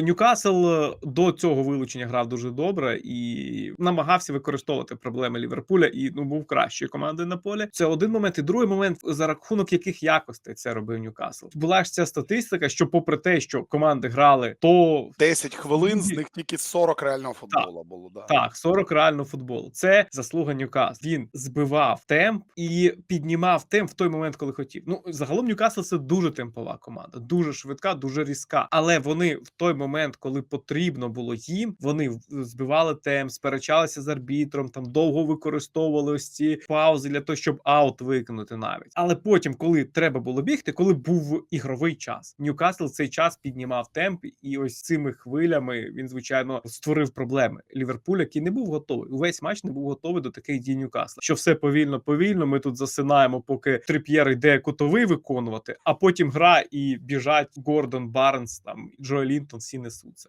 Ньюкасл е, до цього вилучення грав дуже добре і намагався використовувати проблеми Ліверпуля і ну був кращою командою на полі. Це один момент. І другий момент, за рахунок яких якостей це робив Ньюкасл. Була ж ця статистика, що, попри те, що команди грали, то 10 хвилин, з них тільки 40 реального футболу було. Да. Так, 40 реально футболу. Це заслуга Ньюкасл. Він збивав темп і піднімав темп в той момент, коли хотів. Ну загалом Ньюкасл це дуже темпова команда, дуже швидка, дуже різка. Але вони в той момент, коли потрібно було їм, вони збивали темп, сперечалися з арбітром, там довго використовували ось ці паузи для того, щоб аут виконати навіть. Але потім, коли треба було бігти, коли був ігровий час, Ньюкасл цей час піднімав темп, і ось цими хвилями він звичайно створив проблеми. Ліверпуль, який не був готовий. Увесь матч не був готовий до таких дій Ньюкасла. Що все повільно, повільно. Ми тут засинаємо, поки Трип'єр йде кутовий виконувати, а потім гра і біжать Гордон Барнс, там Джо Лінтон, всі несуться.